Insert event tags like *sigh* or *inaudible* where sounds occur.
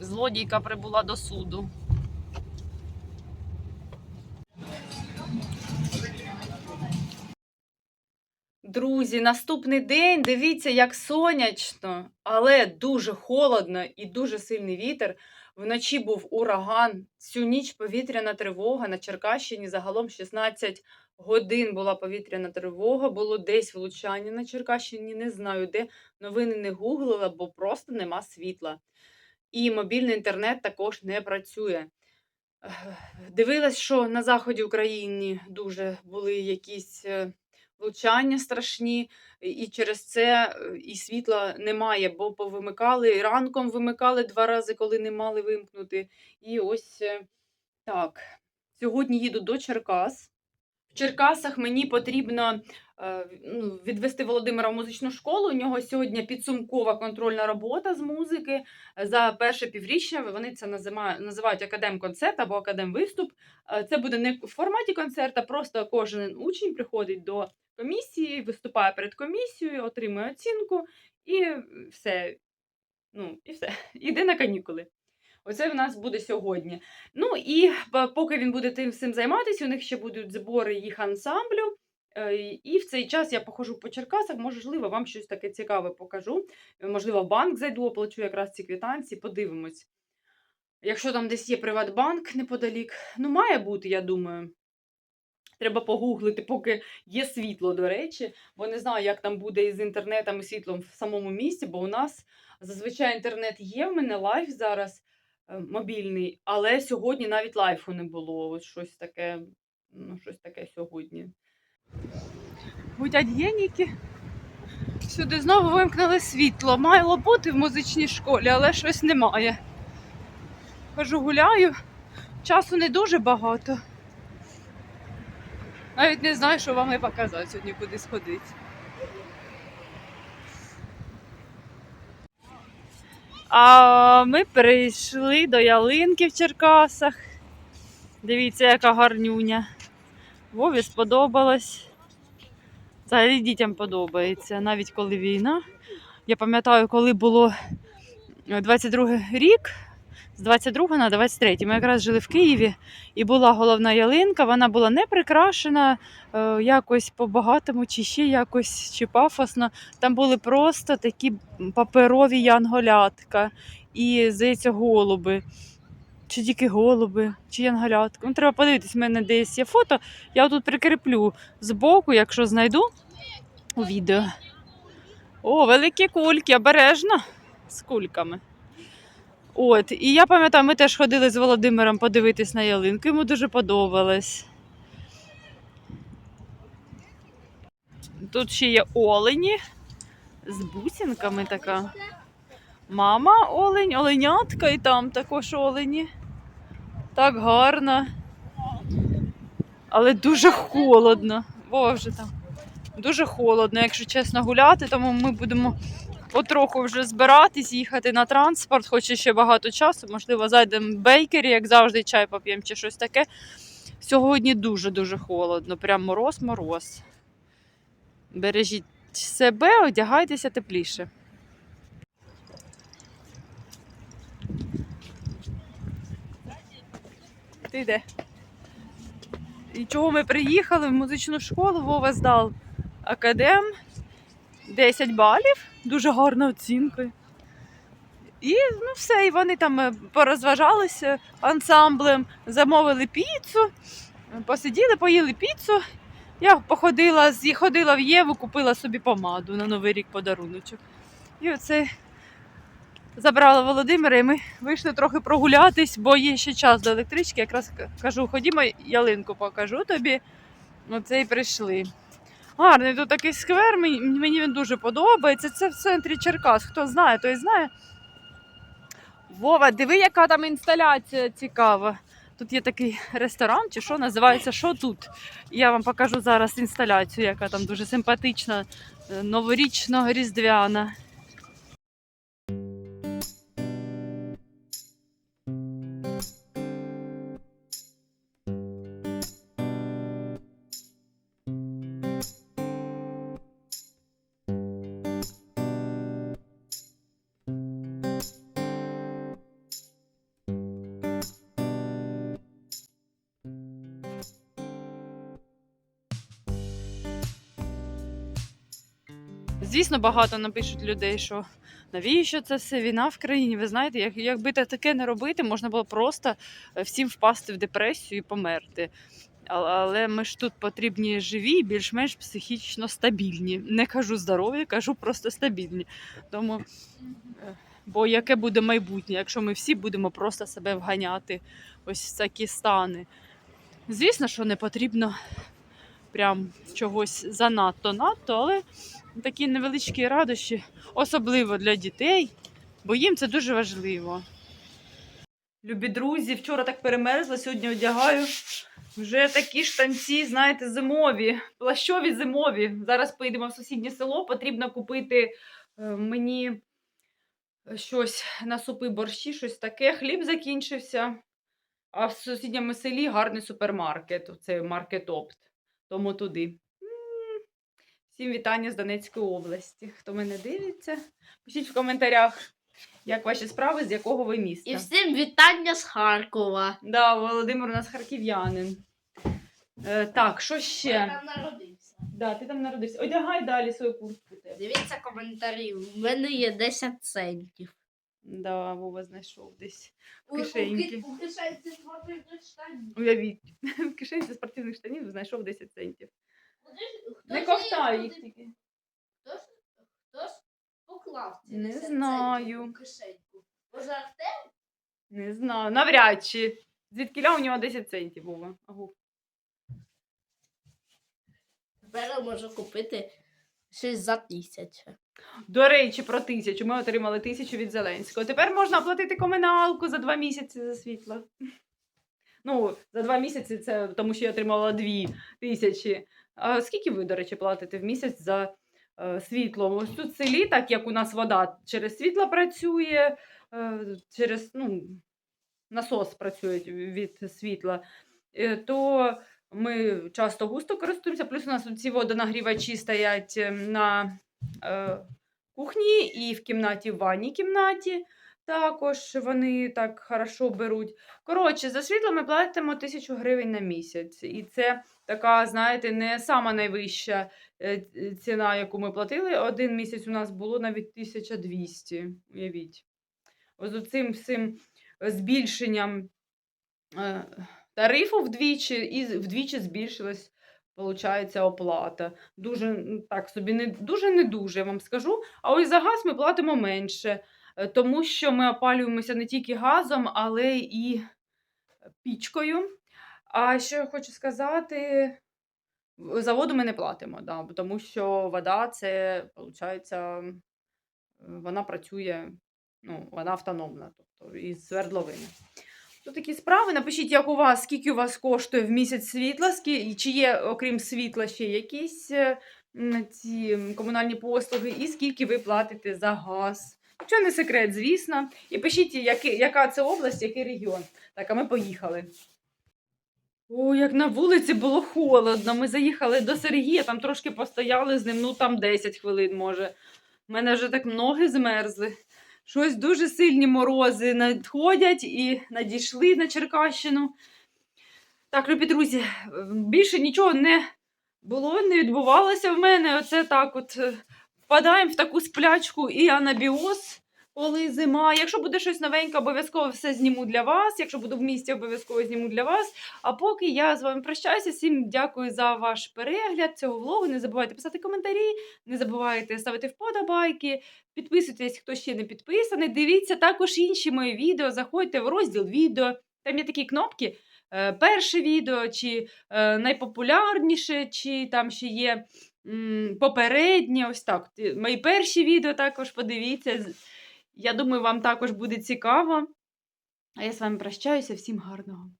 Злодійка прибула до суду. Друзі, наступний день. Дивіться, як сонячно, але дуже холодно і дуже сильний вітер. Вночі був ураган. Всю ніч повітряна тривога на Черкащині. Загалом 16 годин була повітряна тривога. Було десь влучання на Черкащині. Не знаю де. Новини не гуглила, бо просто нема світла. І мобільний інтернет також не працює. Дивилась, що на заході України дуже були якісь е, влучання страшні, і- через це е, і світла немає, бо повимикали, ранком вимикали два рази, коли не мали вимкнути. І ось е, так. Сьогодні їду до Черкас. Черкасах мені потрібно е, ну, відвести Володимира в музичну школу. У нього сьогодні підсумкова контрольна робота з музики. За перше півріччя вони це називають, називають академ-концерт або академ-виступ. Е, Це буде не в форматі концерта, просто кожен учень приходить до комісії, виступає перед комісією, отримує оцінку і все. Ну, і все. *laughs* Іде на канікули. Оце в нас буде сьогодні. Ну і поки він буде тим всім займатися, у них ще будуть збори їх ансамблю. Е, І в цей час я походжу по Черкасах, можливо, вам щось таке цікаве покажу. Можливо, в банк зайду, оплачу якраз ці квитанції, подивимось. Якщо там десь є Приватбанк неподалік, ну має бути, я думаю. Треба погуглити, поки є світло, до речі, бо не знаю, як там буде із інтернетом і світлом в самому місті, бо у нас зазвичай інтернет є, в мене лайф зараз мобільний, але сьогодні навіть лайфу не було. Ось щось таке, ну, щось таке сьогодні. Гудять геніки. Сюди знову вимкнули світло. Мало бути в музичній школі, але щось немає. Кажу, гуляю, часу не дуже багато. Навіть не знаю, що вам і показати сьогодні, куди сходити. А ми прийшли до ялинки в Черкасах. Дивіться, яка гарнюня. Вові сподобалось. Взагалі дітям подобається, навіть коли війна. Я пам'ятаю, коли було 22 рік, з 22 на 23. Ми якраз жили в Києві і була головна ялинка. Вона була не прикрашена е, якось по-багатому, чи ще якось чи пафосно. Там були просто такі паперові янголятка і, здається, голуби. Чи тільки голуби, чи янголятка. Ну, треба подивитись, в мене десь є фото. Я тут прикріплю збоку, якщо знайду у відео. О, великі кульки, обережно з кульками. От, і я пам'ятаю, ми теж ходили з Володимиром подивитись на ялинку, йому дуже подобалось. Тут ще є олені з бусинками така. Мама олень, оленятка і там також олені. Так гарно. Але дуже холодно. Вова вже там. Дуже холодно, якщо чесно гуляти, тому ми будемо потроху вже збиратись, їхати на транспорт, хоч ще багато часу. Можливо, зайдемо в бейкері, як завжди, чай поп'ємо чи щось таке. Сьогодні дуже-дуже холодно, прям мороз-мороз. Бережіть себе, одягайтеся тепліше. Ти де? І чого ми приїхали в музичну школу, Вова здав академ 10 балів, дуже гарна оцінка. І ну все, і вони там е, порозважалися ансамблем, замовили піцу, посиділи, поїли піцу. Я походила, ходила в Єву, купила собі помаду на Новий рік подаруночок. І оце забрала Володимира, і ми вийшли трохи прогулятись, бо є ще час до електрички. Якраз кажу, ходімо, ялинку покажу тобі. Оце і прийшли. Гарний тут такий сквер, мені, він дуже подобається. Це в центрі Черкас. Хто знає, той знає. Вова, диви, яка там інсталяція цікава. Тут є такий ресторан, чи що називається Що тут? Я вам покажу зараз інсталяцію, яка там дуже симпатична, е, новорічно-різдвяна. Звісно, багато напишуть людей, що навіщо це все війна в країні. Ви знаєте, як, якби та- таке не робити, можна було просто е, всім впасти в депресію і померти. Але ми ж тут потрібні живі, більш-менш психічно стабільні. Не кажу здорові, кажу просто стабільні. Тому, е, бо яке буде майбутнє, якщо ми всі будемо просто себе вганяти ось в такі стани. Звісно, що не потрібно прям чогось занадто надто, але такі невеличкі радощі, особливо для дітей, бо їм це дуже важливо. Любі друзі, вчора так перемерзла, сьогодні одягаю вже такі штанці, знаєте, зимові, плащові зимові. Зараз поїдемо в сусіднє село, потрібно купити е, мені щось на супи борщі, щось таке. Хліб закінчився. А в сусідньому селі гарний супермаркет. Це маркет Опт. Тому туди. Всім вітання з Донецької області. Хто мене дивиться, пишіть в коментарях, як ваші справи, з якого ви міста. І всім вітання з Харкова. Да, Володимир у нас харків'янин. Е, так, що Я там народився. Да, ти там народився. Одягай далі свою куртку. Дивіться коментарі. У мене є 10 центів. Да, Вова знайшов десь. У- у У кишенці спортивних штанів. Уявіть, *laughs* в кишенці спортивних штанів знайшов 10 центів. Не ж ковтай їх тільки. Хто ж, хто ж поклав ці Не 10 знаю. у кишеньку? Може Артем? Не знаю, навряд чи. Звідкіля у нього 10 центів, Вова. Агу. Тепер можу купити щось за тисячу. До речі, про тисячу. Ми отримали тисячу від Зеленського. Тепер можна оплатити комуналку за два місяці за світло. Ну, за два місяці це тому, що я отримала дві тисячі. А скільки ви, до речі, платите в місяць за е, світло? Ось тут в селі, так як у нас вода через світло працює, е, через ну, насос працює від світла, е, то ми часто густо користуємося. Плюс у нас ці водонагрівачі стоять е, на кухні і в кімнаті, в ванній кімнаті. Також вони так хорошо беруть. Коротше, за світло ми платимо тисячу гривень на місяць. І це така, знаєте, не сама найвища е, ціна, яку ми платили. Один місяць у нас було навіть 1200. Уявіть. Ось цим всім збільшенням е, тарифу вдвічі, і вдвічі збільшилась, виходить, оплата. Дуже так собі не дуже не дуже, я вам скажу. А ось за газ ми платимо менше, тому що ми опалюємося не тільки газом, але і пічкою. А що я хочу сказати, за воду ми не платимо, да, тому що вода це, виходить, вона працює, ну, вона автономна, тобто із свердловини. Тут такі справи. Напишіть, як у вас, скільки у вас коштує в місяць світла, чи є, окрім світла, ще якісь е, ці комунальні послуги, і скільки ви платите за газ. Що не секрет, звісно. І пишіть, які, яка це область, який регіон. Так, а ми поїхали. О, як на вулиці було холодно. Ми заїхали до Сергія, там трошки постояли з ним, ну там 10 хвилин, може. У мене вже так ноги змерзли. Щось дуже сильні морози надходять і надійшли на Черкащину. Так, любі друзі, більше нічого не було, не відбувалося в мене. Оце так от е, впадаємо в таку сплячку і анабіоз, коли зима. Якщо буде щось новеньке, обов'язково все зніму для вас. Якщо буду в місті, обов'язково зніму для вас. А поки я з вами прощаюся, всім дякую за ваш перегляд цього влогу. Не забувайте писати коментарі, не забувайте ставити вподобайки. Підписуйтесь, хто ще не підписаний. Дивіться також інші мої відео. Заходьте в розділ відео. Там є такі кнопки. е, Перше відео, чи е, найпопулярніше, чи там ще є попереднє. Ось так. Мої перші відео також подивіться. Я думаю, вам також буде цікаво. А я з вами прощаюся. Всім гарного.